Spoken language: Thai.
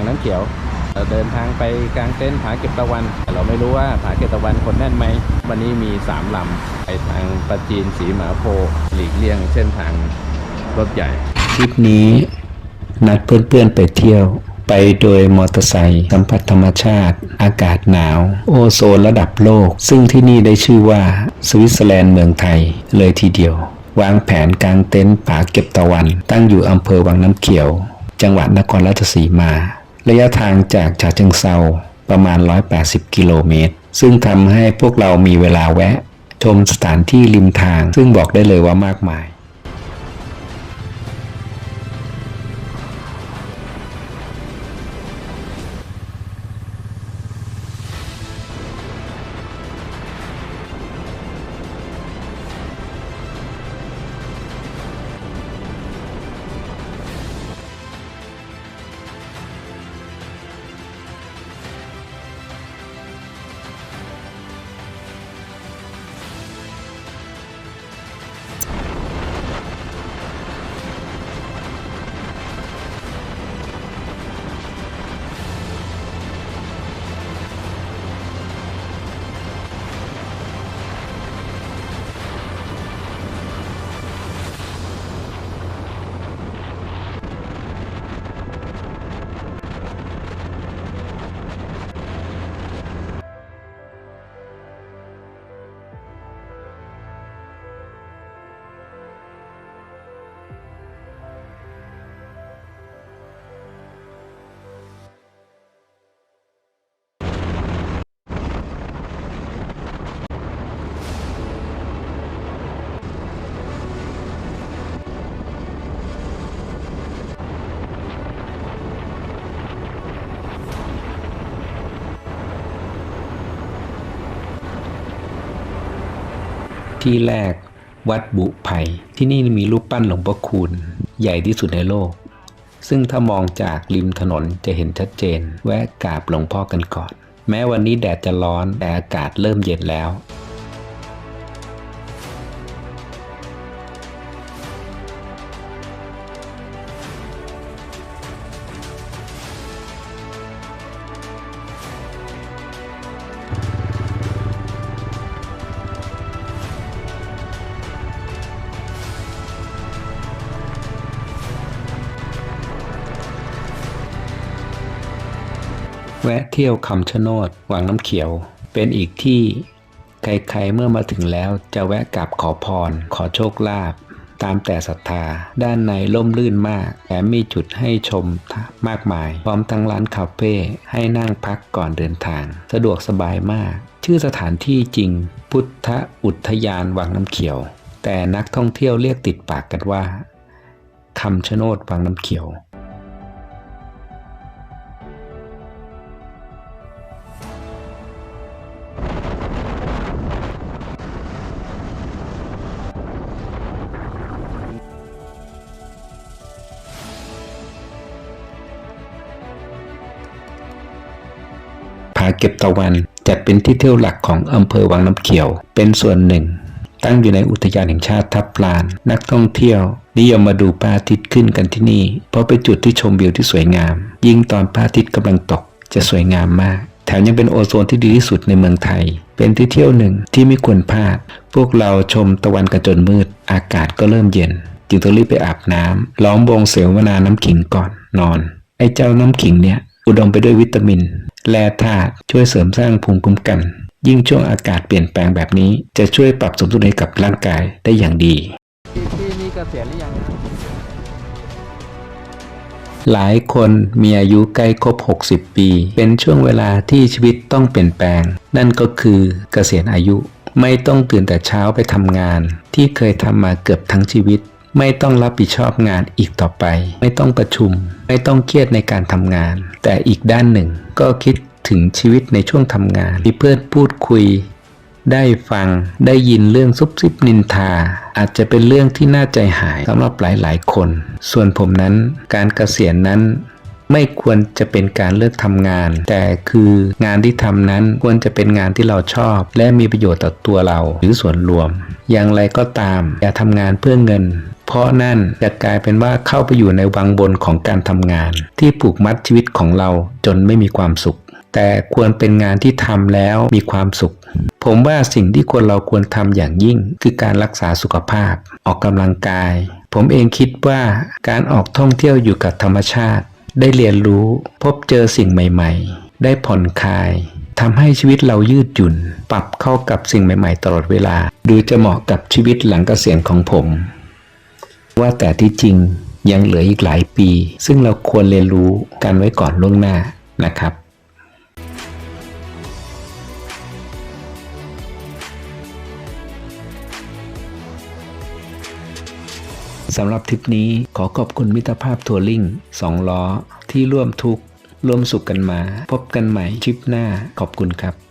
งน้ำเขียวเราเดินทางไปกลางเต็นท์ผาเก็บตะวัน แต่เราไม่รู้ว่าผาเก็บตะวันคนแน่นไหม วันนี้มีสามลำไปทางปราจีนสีหมาโพหลีกเลี่ยงเส้นทางรถใหญ่ทริปนี้นัดเพื่อนๆไปเที่ยว ไปโดยมอเตอร์ไซค์สัมผัสธรรมชาติ อากาศหนาว โอโซนระดับโลก ซึ่งที่นี่ได้ชื่อว่าสวิตเซอร์แลนด์เมืองไทยเลยทีเดียว วางแผนกลางเต็นท์ผาเก็บตะวัน ตั้งอยู่อำเภอวังน้ำเขียว จังหวัดนครราชสีมา ระยะทางจากฉะเชิงเซาประมาณ 180 กิโลเมตร ซึ่งทำให้พวกเรามีเวลาแวะ ชมสถานที่ริมทาง ซึ่งบอกได้เลยว่ามากมาย ที่แรกวัดบุไผ่ที่นี่มีรูปปั้นหลวงพ่อคูณ ใหญ่ที่สุดในโลก ซึ่งถ้ามองจากริมถนนจะเห็นชัดเจน แวะกราบหลวงพ่อกันก่อน แม้วันนี้แดดจะร้อนแต่อากาศเริ่มเย็นแล้ว แวะเที่ยวคำชะโนดวังน้ำเขียว เป็นอีกที่ใครๆเมื่อมาถึงแล้วจะแวะกราบขอพร ขอโชคลาภตามแต่ศรัทธา ด้านในร่มรื่นมากแถมมีจุดให้ชมมากมาย พร้อมทั้งร้านคาเฟ่ให้นั่งพักก่อนเดินทาง สะดวกสบายมาก ชื่อสถานที่จริง พุทธอุทยานวังน้ำเขียว แต่นักท่องเที่ยวเรียกติดปากกันว่าคำชะโนดวังน้ำเขียว เก็บตะวัน จัดเป็นที่เที่ยวหลักของอำเภอวังน้ำเขียว เป็นส่วนหนึ่ง ตั้งอยู่ในอุทยานแห่งชาติทับลาน นักท่องเที่ยวนิยมมาดูพระอาทิตย์ขึ้นกันที่นี่ เพราะเป็นจุดที่ชมวิวที่สวยงาม ยิ่งตอนพระอาทิตย์กำลังตกจะสวยงามมาก แถมยังเป็นโอโซนที่ดีที่สุดในเมืองไทย เป็นที่เที่ยวหนึ่งที่ไม่ควรพลาด พวกเราชมตะวันกันจนมืด อากาศก็เริ่มเย็น จึงต้องรีบไปอาบน้ำล้อมวงเสวนาน้ำขิงก่อนนอน ไอ้เจ้าน้ำขิงเนี่ย อุดมไปด้วยวิตามิน แร่ธาตุช่วยเสริมสร้างภูมิคุ้มกัน ยิ่งช่วงอากาศเปลี่ยนแปลงแบบนี้ จะช่วยปรับสมดุลให้กับร่างกายได้อย่างดีที่นี่เกษียณหรือยังหลายคนมีอายุใกล้ครบ 60 ปี เป็นช่วงเวลาที่ชีวิตต้องเปลี่ยนแปลง นั่นก็คือเกษียณอายุ ไม่ต้องตื่นแต่เช้าไปทำงาน ที่เคยทำมาเกือบทั้งชีวิต ไม่ต้องรับผิดชอบงานอีกต่อไป ไม่ต้องประชุม ไม่ต้องเครียดในการทำงาน แต่อีกด้านหนึ่งก็คิดถึงชีวิตในช่วงทำงานที่เพื่อนพูดคุย ได้ฟังได้ยินเรื่องซุบซิบนินทา อาจจะเป็นเรื่องที่น่าใจหายสำหรับหลายๆ คน ส่วนผมนั้นการเกษียณนั้น ไม่ควรจะเป็นการเลิกทำงาน แต่คืองานที่ทำนั้นควรจะเป็นงานที่เราชอบ และมีประโยชน์ต่อตัวเราหรือส่วนรวม อย่างไรก็ตาม อย่าทำงานเพื่อเงิน เพราะนั่นจะกลายเป็นว่าเข้าไปอยู่ในวังบนของการทำงาน ที่ผูกมัดชีวิตของเราจนไม่มีความสุข แต่ควรเป็นงานที่ทำแล้วมีความสุข ผมว่าสิ่งที่คนเราควรทำอย่างยิ่ง คือการรักษาสุขภาพ ออกกำลังกายผมเองคิดว่าการออกท่องเที่ยวอยู่กับธรรมชาติ ได้เรียนรู้พบเจอสิ่งใหม่ ๆ ได้ผ่อนคลายทำให้ชีวิตเรายืดหยุ่น ปรับเข้ากับสิ่งใหม่ๆ ตลอดเวลา ดูจะเหมาะกับชีวิตหลังเกษียณของผม ว่าแต่ที่จริงยังเหลืออีกหลายปี ซึ่งเราควรเรียนรู้กันไว้ก่อนล่วงหน้านะครับ สำหรับทริปนี้ขอขอบคุณมิตรภาพทัวริงสองล้อที่ร่วมทุกข์ร่วมสุขกันมา พบกันใหม่ทริปหน้าขอบคุณครับ